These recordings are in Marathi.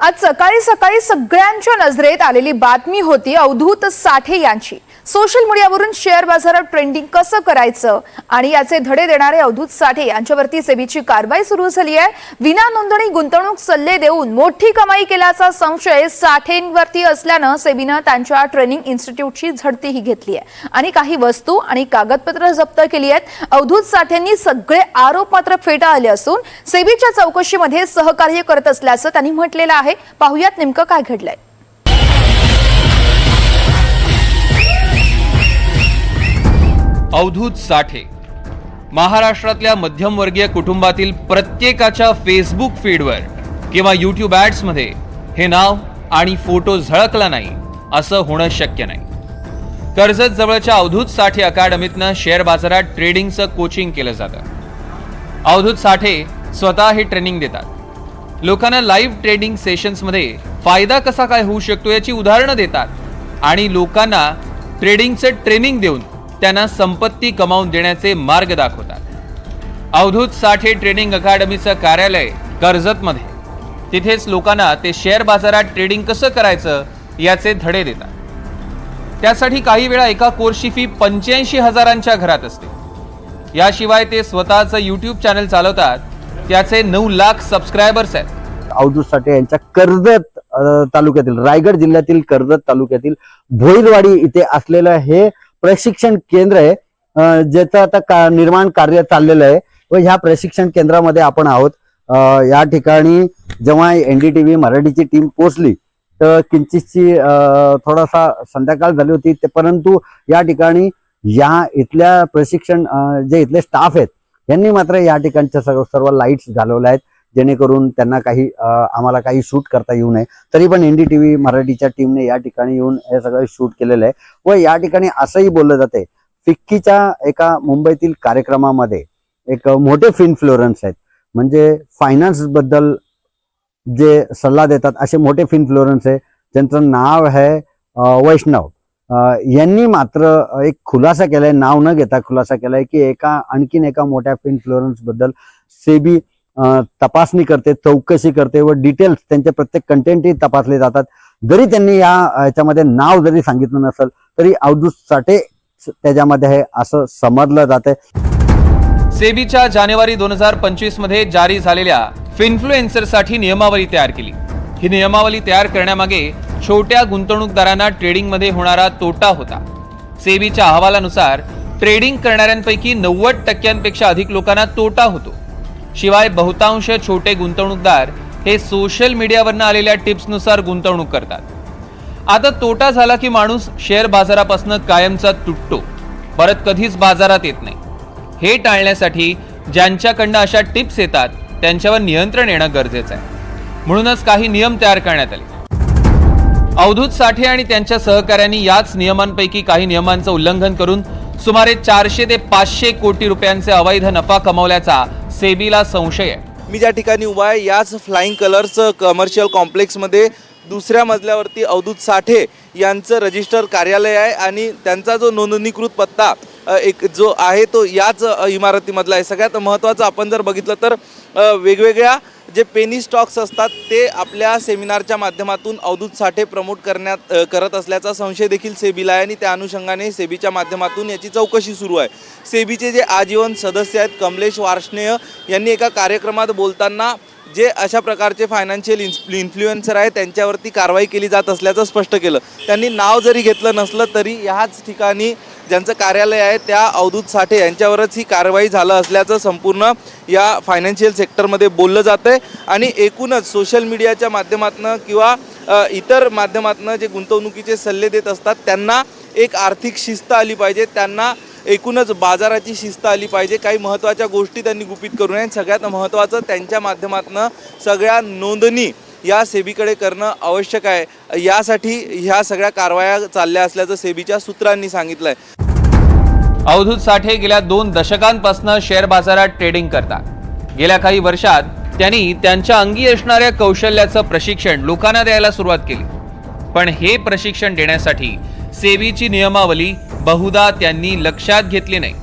आज सकाळी सकाळी सगळ्यांच्या नजरेत आलेली बातमी होती अवधूत साठे यांची. सोशल मीडियावरून शेअर बाजारात ट्रेंडिंग कसं करायचं? आणि याचे धडे देणारे अवधूत साठे यांच्यावरती सेबीची कारवाई सुरू झाली आहे. विना नोंदणी गुंतवणूक सल्ले देऊन मोठी कमाई केल्याचा संशय साठेंवरती असल्यानं सेबीनं त्यांच्या ट्रेनिंग इन्स्टिट्यूटची झडतीही घेतली आहे. आणि काही वस्तू आणि कागदपत्र जप्त केली आहेत. अवधूत साठेंनी सगळे आरोप मात्र फेटाळले असून सेबीच्या चौकशीमध्ये सहकार्य करत असल्याचं त्यांनी म्हटलेलं आहे. पाहुयात नेमकं काय घडलंय. अवधूत साठे. महाराष्ट्रातल्या मध्यमवर्गीय कुटुंबातील प्रत्येकाच्या फेसबुक फीडवर किंवा यूट्यूब ॲड्समध्ये हे नाव आणि फोटो झळकला नाही असं होणं शक्य नाही. कर्जत जवळच्या अवधूत साठे अकादमीतनं शेअर बाजारात ट्रेडिंगचं कोचिंग केलं जातं. अवधूत साठे स्वतः हे ट्रेनिंग देतात. लोकांना लाईव्ह ट्रेडिंग सेशन्समध्ये फायदा कसा काय होऊ शकतो याची उदाहरणं देतात. आणि लोकांना ट्रेडिंगचं ट्रेनिंग देऊन त्यांना संपत्ती कमावून देण्याचे मार्ग दाखवतात. अवधूत साठे ट्रेडिंग अकादमीचं कार्यालय कर्जतमध्ये. तिथेच लोकांना ते शेअर बाजारात ट्रेडिंग कसं करायचं याचे धडे देतात. त्यासाठी काही वेळा एका कोर्सची फी पंच्याऐंशी हजारांच्या घरात असते. याशिवाय ते स्वतःचं यूट्यूब चॅनल चालवतात त्याचे नऊ लाख सबस्क्रायबर्स आहेत. अवधूत साठे यांच्या कर्जत तालुक्यातील रायगड जिल्ह्यातील कर्जत तालुक्यातील भोईरवाडी इथे असलेलं हे प्रशिक्षण केंद्र आहे. ज्याचं आता का निर्माण कार्य चाललेलं आहे. व ह्या प्रशिक्षण केंद्रामध्ये आपण आहोत. या ठिकाणी जेव्हा एनडीटीव्ही मराठीची टीम पोहोचली तर किंचितची थोडासा संध्याकाळ झाली होती. ते परंतु या ठिकाणी या इथल्या प्रशिक्षण जे इथले स्टाफ आहेत यांनी मात्र या ठिकाणच्या सर्व सर्व लाईट्स घालवल्या आहेत जेणेकरून त्यांना काही आम्हाला काही शूट करता येऊ नये. तरी पण एनडीटीव्ही मराठीच्या टीमने या ठिकाणी येऊन हे सगळं शूट केलेलं आहे. व या ठिकाणी असंही बोललं जाते फिक्कीच्या एका मुंबईतील कार्यक्रमामध्ये एक मोठे फिनफ्लोरन्स आहेत. म्हणजे फायनान्सबद्दल जे सल्ला देतात असे मोठे फिनफ्लोरन्स आहे ज्यांचं नाव आहे वैष्णव. यांनी मात्र एक खुलासा केलाय नाव न घेता खुलासा केलाय की एका आणखीन एका मोठ्या फिनफ्लोरन्सबद्दल सेबी तपासणी करते चौकशी करते व डिटेल्स त्यांचे प्रत्येक कंटेंटही तपासले जातात. जरी त्यांनी या याच्यामध्ये नाव जरी सांगितलं नसेल तरी अवधूत साठे त्याच्यामध्ये आहे असं समजलं जाते सेबीच्या जानेवारी दोन हजार पंचवीसमध्ये जारी झालेल्या फिन्फ्लुएन्सरसाठी नियमावली तयार केली. ही नियमावली तयार करण्यामागे छोट्या गुंतवणूकदारांना ट्रेडिंगमध्ये होणारा तोटा होता. सेबीच्या अहवालानुसार ट्रेडिंग करणाऱ्यांपैकी नव्वद टक्क्यांपेक्षा अधिक लोकांना तोटा होतो. शिवाय बहुतांश छोटे गुंतवणूकदार हे सोशल मीडियावरनं आलेल्या टिप्सनुसार गुंतवणूक करतात. आता तोटा झाला की माणूस शेअर बाजारापासून कायमचा तुटतो. परत कधीच बाजारात येत नाही. हे टाळण्यासाठी ज्यांच्याकडनं अशा टिप्स येतात त्यांच्यावर नियंत्रण येणं गरजेचं आहे. म्हणूनच काही नियम तयार करण्यात आले. अवधूत साठे आणि त्यांच्या सहकाऱ्यांनी याच नियमांपैकी काही नियमांचं उल्लंघन करून सुमारे चारशे ते पाचशे कोटी रुपयांचे अवैध नफा कमवल्याचा सेबीला संशय आहे. मी ज्या ठिकाणी उभा आहे याच फ्लाइंग कलर्स कमर्शियल कॉम्प्लेक्समध्ये दुसऱ्या मजल्यावरती अवधूत साठे यांचं रजिस्टर कार्यालय आहे आणि त्यांचा जो नोंदणीकृत पत्ता एक जो आहे तो याच इमारतीमधला आहे. सगळ्यात महत्त्वाचं आपण जर बघितलं तर वेगवेगळ्या जे पेनी स्टॉक्स असतात ते आपल्या सेमिनारच्या माध्यमातून अवधूत साठे प्रमोट करण्यात करत असल्याचा संशय देखील सेबीला आहे आणि त्या अनुषंगाने सेबीच्या माध्यमातून याची चौकशी सुरू आहे. सेबीचे जे आजीवन सदस्य आहेत कमलेश वार्ष्णेय यांनी एका कार्यक्रमात बोलताना जे अशा प्रकारचे फायनान्शियल इन्फ्लुएन्सर आहे त्यांच्यावरती कारवाई केली जात असल्याचं स्पष्ट केलं. त्यांनी नाव जरी घेतलं नसलं तरी ह्याच ठिकाणी ज्यांचं कार्यालय आहे त्या अवधूत साठे यांच्यावरच ही कारवाई झालं असल्याचं संपूर्ण या फायनान्शियल सेक्टरमध्ये बोललं जातं आहे आणि एकूणच सोशल मीडियाच्या माध्यमातून किंवा इतर माध्यमातून जे गुंतवणुकीचे सल्ले देत असतात त्यांना एक आर्थिक शिस्त आली पाहिजे. त्यांना एकूणच बाजाराची शिस्त आली पाहिजे. काही महत्त्वाच्या गोष्टी त्यांनी गुपित करू नये. सगळ्यात महत्त्वाचं त्यांच्या माध्यमातून सगळ्या नोंदणी या सेबीकडे करणं आवश्यक आहे. यासाठी ह्या सगळ्या कारवाया चालल्या असल्याचं सेबीच्या सूत्रांनी सांगितलं आहे अवधूत साठे गेल्या दोन दशकांपासून शेअर बाजारात ट्रेडिंग करतात. गेल्या काही वर्षात त्यांनी त्यांच्या अंगी असणाऱ्या कौशल्याचं प्रशिक्षण लोकांना द्यायला सुरुवात केली. पण हे प्रशिक्षण देण्यासाठी सेबीची नियमावली बहुधा त्यांनी लक्षात घेतली नाही.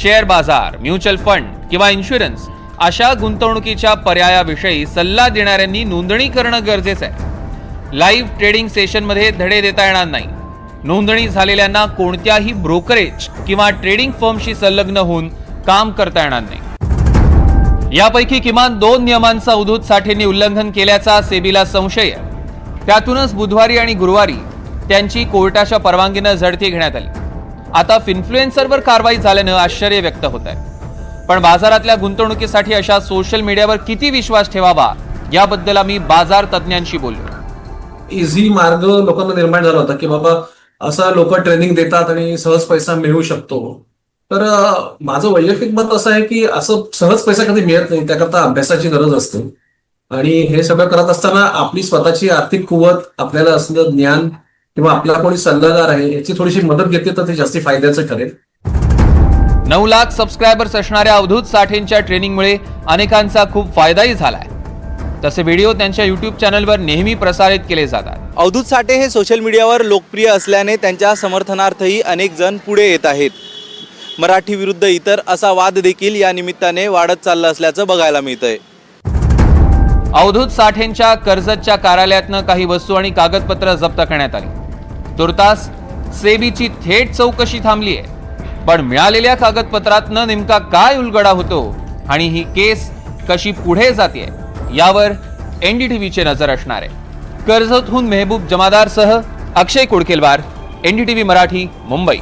शेअर बाजार म्युच्युअल फंड किंवा इन्शुरन्स अशा गुंतवणुकीच्या पर्यायाविषयी सल्ला देणाऱ्यांनी नोंदणी करणं गरजेचं आहे. लाईव्ह ट्रेडिंग सेशनमध्ये धडे देता येणार नाही. नोंदणी झालेल्यांना कोणत्याही ब्रोकरेज किंवा ट्रेडिंग फर्मशी संलग्न होऊन काम करता येणार नाही. यापैकी किमान दोन नियमांचा उद्धूत साठेंनी उल्लंघन केल्याचा सेबीला संशय आहे. त्यातूनच बुधवारी आणि गुरुवारी त्यांची कोर्टाच्या परवानगीनं झडती घेण्यात आली. आता फिन्फ्लुएन्सरवर कारवाई झाल्यानं आश्चर्य व्यक्त होत आहे. पण बाजारातल्या गुंतवणुकीसाठी अशा सोशल मीडियावर किती विश्वास ठेवावा याबद्दल आम्ही बाजार तज्ज्ञांशी बोललो. इझी मार्ग लोकांना निर्माण झाला होता की बाबा असं लोक ट्रेनिंग देतात आणि सहज पैसा मिळू शकतो. तर माझं वैयक्तिक मत असं आहे की असं सहज पैसा कधी मिळत नाही त्याकरता अभ्यासाची गरज असते. आणि हे सगळं करत असताना आपली स्वतःची आर्थिक कुवत आपल्याला असलेलं ज्ञान किंवा आपला कोणी सल्लागार आहे याची थोडीशी मदत घेतली तर ते जास्त फायद्याचं ठरेल. नऊ लाख सबस्क्रायबर्स असणाऱ्या अवधूत साठेंच्या ट्रेनिंगमुळे अनेकांचा खूप फायदाही झालाय. तसे व्हिडिओ त्यांच्या युट्यूब चॅनलवर नेहमी प्रसारित केले जातात. अवधूत साठे हे सोशल मीडियावर लोकप्रिय असल्याने त्यांच्या समर्थनार्थही अनेक जण पुढे येत आहेत. मराठी विरुद्ध इतर असा वाद देखील या निमित्ताने वाढत चालला असल्याचं बघायला मिळतंय. अवधूत साठेंच्या कर्जतच्या कार्यालयातनं काही वस्तू आणि कागदपत्र जप्त करण्यात आली. तुर्तास सेबीची थेट चौकशी थांबली आहे पण मिळालेल्या कागदपत्रातनं नेमका काय उलगडा होतो आणि ही केस कशी पुढे जाते यावर एनडीटीव्हीची नजर असणार आहे. कर्जतहून मेहबूब जमादारसह अक्षय कुडकेलवार एनडीटीव्ही मराठी मुंबई.